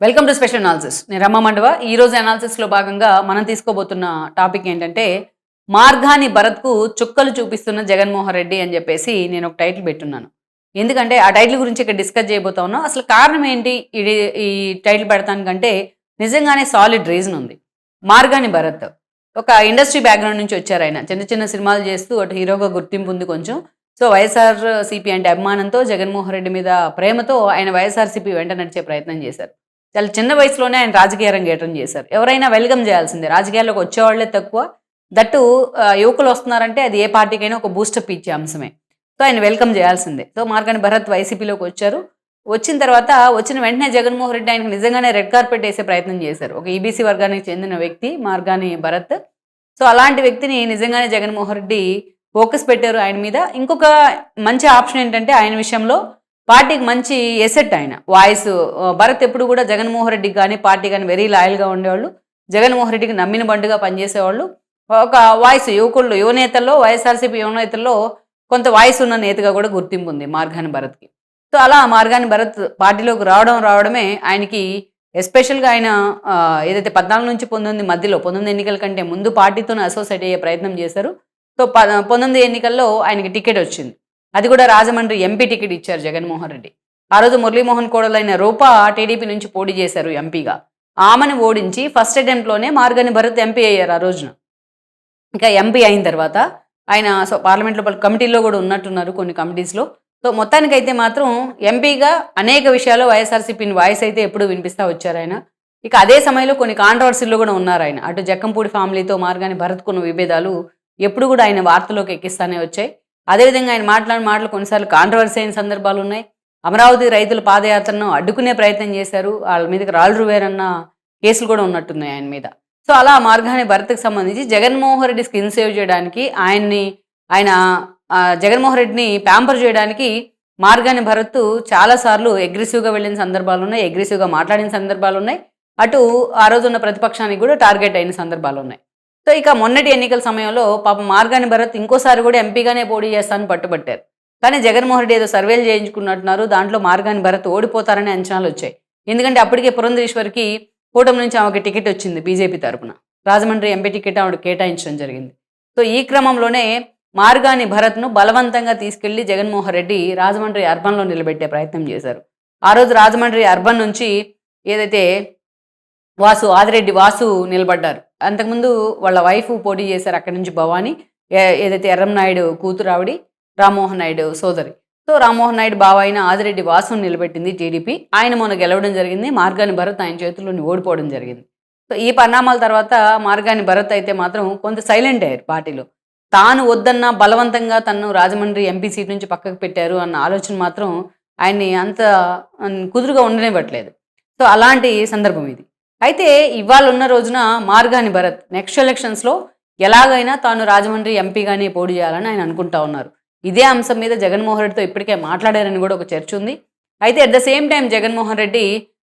Welcome to special analysis నేను రమ్మ మండవ. ఈ రోజు అనాలిసిస్లో భాగంగా మనం తీసుకోబోతున్న టాపిక్ ఏంటంటే మార్గాని భరత్కు చుక్కలు చూపిస్తున్న జగన్మోహన్ రెడ్డి అని చెప్పేసి నేను ఒక టైటిల్ పెట్టున్నాను. ఎందుకంటే ఆ టైటిల్ గురించి ఇక్కడ డిస్కస్ చేయబోతా ఉన్నాం. అసలు కారణం ఏంటి? ఇది ఈ టైటిల్ పెడతానికంటే నిజంగానే సాలిడ్ రీజన్ ఉంది. మార్గాని భరత్. ఒక ఇండస్ట్రీ బ్యాక్గ్రౌండ్ నుంచి వచ్చారు ఆయన. చిన్న చిన్న సినిమాలు చేస్తూ అటు హీరోగా గుర్తింపు ఉంది కొంచెం. సో వైఎస్ఆర్ సిపి అంటే అభిమానంతో జగన్మోహన్ రెడ్డి మీద ప్రేమతో ఆయన వైఎస్ఆర్సీపీ వెంట నడిచే ప్రయత్నం చేశారు. చాలా చిన్న వయసులోనే ఆయన రాజకీయ రంగేటం చేశారు. ఎవరైనా వెల్కమ్ చేయాల్సిందే. రాజకీయాల్లోకి వచ్చేవాళ్ళే తక్కువ. దట్టు యువకులు వస్తున్నారంటే అది ఏ పార్టీకైనా ఒక బూస్టప్ ఇచ్చే అంశమే. సో ఆయన వెల్కమ్ చేయాల్సిందే. సో మార్గాని భరత్ వైసీపీలోకి వచ్చారు. వచ్చిన తర్వాత వచ్చిన వెంటనే జగన్మోహన్ రెడ్డి ఆయనకు నిజంగానే రెడ్ కార్పెట్ వేసే ప్రయత్నం చేశారు. ఒక ఈబీసీ వర్గానికి చెందిన వ్యక్తి మార్గాని భరత్. సో అలాంటి వ్యక్తిని నిజంగానే జగన్మోహన్ రెడ్డి ఫోకస్ పెట్టారు ఆయన మీద. ఇంకొక మంచి ఆప్షన్ ఏంటంటే ఆయన విషయంలో పార్టీకి మంచి ఎసెట్ ఆయన. వాయిస్ భరత్ ఎప్పుడు కూడా జగన్మోహన్ రెడ్డికి కానీ పార్టీ కానీ వెరీ లాయల్గా ఉండేవాళ్ళు. జగన్మోహన్ రెడ్డికి నమ్మిన బండుగా పనిచేసేవాళ్ళు. ఒక వాయిస్ యువకుల్లో యువనేతల్లో వైఎస్ఆర్సీపీ యువనేతల్లో కొంత వాయిస్ ఉన్న నేతగా కూడా గుర్తింపు ఉంది మార్గాని భరత్కి. సో అలా మార్గాని భరత్ పార్టీలోకి రావడం రావడమే ఆయనకి ఎస్పెషల్గా ఆయన ఏదైతే పద్నాలుగు నుంచి పంతొమ్మిది మధ్యలో పంతొమ్మిది ఎన్నికల కంటే ముందు పార్టీతోనే అసోసియేట్ అయ్యే ప్రయత్నం చేశారు. సో ప పంతొమ్మిది ఎన్నికల్లో ఆయనకి టికెట్ వచ్చింది. అది కూడా రాజమండ్రి ఎంపీ టికెట్ ఇచ్చారు జగన్మోహన్ రెడ్డి. ఆ రోజు మురళీమోహన్ కోడలైన రూపా టీడీపీ నుంచి పోటీ చేశారు ఎంపీగా. ఆమెను ఓడించి ఫస్ట్ అటెంప్ట్లోనే మార్గని భరత్ ఎంపీ అయ్యారు ఆ రోజున. ఇంకా ఎంపీ అయిన తర్వాత ఆయన సో పార్లమెంట్లో పలు కమిటీల్లో కూడా ఉన్నట్టున్నారు కొన్ని కమిటీస్లో. సో మొత్తానికైతే మాత్రం ఎంపీగా అనేక విషయాల్లో వైఎస్ఆర్సీపీని వాయిస్ అయితే ఎప్పుడు వినిపిస్తూ వచ్చారు ఆయన. ఇక అదే సమయంలో కొన్ని కాంట్రవర్సీల్లో కూడా ఉన్నారు ఆయన. అటు జక్కంపూడి ఫ్యామిలీతో మార్గాన్ని భరత్కున్న విభేదాలు ఎప్పుడు కూడా ఆయన వార్తలోకి ఎక్కిస్తానే వచ్చాయి. అదేవిధంగా ఆయన మాట్లాడిన మాటలు కొన్నిసార్లు కాంట్రవర్సీ అయిన సందర్భాలు ఉన్నాయి. అమరావతి రైతుల పాదయాత్రను అడ్డుకునే ప్రయత్నం చేశారు. వాళ్ళ మీదకి రాళ్ళు వేరన్న కేసులు కూడా ఉన్నట్టున్నాయి ఆయన మీద. సో అలా మార్గాన్ని భరత్కి సంబంధించి జగన్మోహన్ రెడ్డి స్కిన్ సేవ్ చేయడానికి ఆయన్ని ఆయన జగన్మోహన్ రెడ్డిని ప్యాంపర్ చేయడానికి మార్గాన్ని భరత్ చాలాసార్లు అగ్రెసివ్గా వెళ్ళిన సందర్భాలు ఉన్నాయి అగ్రెసివ్గా మాట్లాడిన సందర్భాలు ఉన్నాయి. అటు ఆ రోజున్న ప్రతిపక్షానికి కూడా టార్గెట్ అయిన సందర్భాలు ఉన్నాయి. సో ఇక మొన్నటి ఎన్నికల సమయంలో పాపం మార్గాని భరత్ ఇంకోసారి కూడా ఎంపీగానే పోటీ చేస్తానని పట్టుబట్టారు. కానీ జగన్మోహన్ రెడ్డి ఏదో సర్వేలు చేయించుకున్నట్టున్నారు దాంట్లో మార్గాని భరత్ ఓడిపోతారనే అంచనాలు వచ్చాయి. ఎందుకంటే అప్పటికే పురంధరేశ్వరికి కూటమి నుంచి ఆమెకి టికెట్ వచ్చింది బీజేపీ తరపున. రాజమండ్రి ఎంపీ టికెట్ ఆవిడ కేటాయించడం జరిగింది. సో ఈ క్రమంలోనే మార్గాని భరత్ను బలవంతంగా తీసుకెళ్ళి జగన్మోహన్ రెడ్డి రాజమండ్రి అర్బన్లో నిలబెట్టే ప్రయత్నం చేశారు. ఆ రోజు రాజమండ్రి అర్బన్ నుంచి ఏదైతే వాసు ఆదిరెడ్డి వాసు నిలబడ్డారు. అంతకుముందు వాళ్ళ వైఫ్ పోటీ చేశారు అక్కడి నుంచి భవానీ ఏదైతే ఎర్రంనాయుడు కూతురు ఆవిడి రామ్మోహన్ నాయుడు సోదరి. సో రామ్మోహన్ నాయుడు బావ అయిన ఆదిరెడ్డి వాసును నిలబెట్టింది టీడీపీ. ఆయన మొన్న గెలవడం జరిగింది. మార్గాని భరత్ ఆయన చేతుల్లోని ఓడిపోవడం జరిగింది. సో ఈ పరిణామాల తర్వాత మార్గాని భరత్ అయితే మాత్రం కొంత సైలెంట్ అయ్యారు పార్టీలో. తాను వద్దన్న బలవంతంగా తను రాజమండ్రి ఎంపీ సీట్ నుంచి పక్కకు పెట్టారు అన్న ఆలోచన మాత్రం ఆయన్ని అంత కుదురుగా ఉండనివ్వట్లేదు. సో అలాంటి సందర్భం ఇది. అయితే ఇవాళ ఉన్న రోజున మార్గాని భరత్ నెక్స్ట్ ఎలక్షన్స్లో ఎలాగైనా తాను రాజమండ్రి ఎంపీగానే పోటీ చేయాలని ఆయన అనుకుంటా ఉన్నారు. ఇదే అంశం మీద జగన్మోహన్ రెడ్డితో ఇప్పటికే మాట్లాడారని కూడా ఒక చర్చ ఉంది. అయితే at the same time Jaganmohan Reddy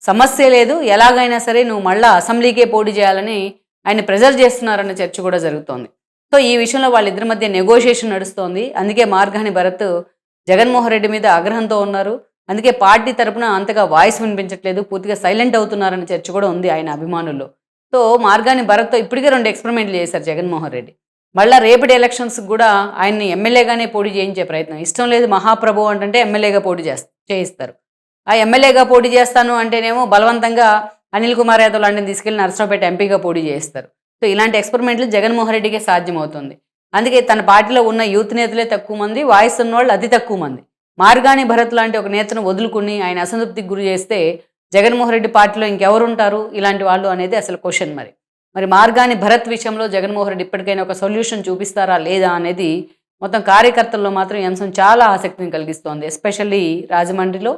సమస్య లేదు ఎలాగైనా సరే నువ్వు మళ్ళా అసెంబ్లీకే పోటీ చేయాలని ఆయన ప్రెజర్ చేస్తున్నారన్న చర్చ కూడా జరుగుతోంది. సో ఈ విషయంలో వాళ్ళిద్దరి మధ్య నెగోషియేషన్ నడుస్తోంది. అందుకే మార్గాని భరత్ జగన్మోహన్ రెడ్డి మీద ఆగ్రహంతో ఉన్నారు. అందుకే పార్టీ తరపున అంతగా వాయిస్ వినిపించట్లేదు పూర్తిగా సైలెంట్ అవుతున్నారని చర్చ కూడా ఉంది ఆయన అభిమానుల్లో. సో మార్గాని భరత్తో ఇప్పటికే రెండు ఎక్స్పెరిమెంట్లు చేశారు జగన్మోహన్ రెడ్డి. మళ్ళీ రేపటి ఎలక్షన్స్ కూడా ఆయన్ని ఎమ్మెల్యేగానే పోటీ చేయించే ప్రయత్నం. ఇష్టం లేదు మహాప్రభు అంటే ఎమ్మెల్యేగా పోటీ చేస్త చేయిస్తారు. ఆ ఎమ్మెల్యేగా పోటీ చేస్తాను అంటేనేమో బలవంతంగా అనిల్ కుమార్ యాదవ్ లాంటిని తీసుకెళ్ళి నరసరావుపేట ఎంపీగా పోటీ చేస్తారు సో ఇలాంటి ఎక్స్పెరిమెంట్లు జగన్మోహన్ రెడ్డికే సాధ్యమవుతుంది. అందుకే తన పార్టీలో ఉన్న యూత్ నేతలే తక్కువ మంది వాయిస్ ఉన్న వాళ్ళు అతి తక్కువ మంది. మార్గాని భరత్ లాంటి ఒక నేతను వదులుకుని ఆయన అసంతృప్తికి గురి చేస్తే జగన్మోహన్ రెడ్డి పార్టీలో ఇంకెవరుంటారు? ఇలాంటి వాళ్ళు అనేది అసలు క్వశ్చన్ మరి. మరి మార్గాని భరత్ విషయంలో జగన్మోహన్ రెడ్డి ఇప్పటికైనా ఒక సొల్యూషన్ చూపిస్తారా లేదా అనేది మొత్తం కార్యకర్తల్లో మాత్రం ఈ అంశం చాలా ఆసక్తిని కలిగిస్తోంది. ఎస్పెషల్లీ రాజమండ్రిలో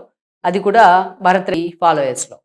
అది కూడా భరత్ ఫాలోయర్స్లో.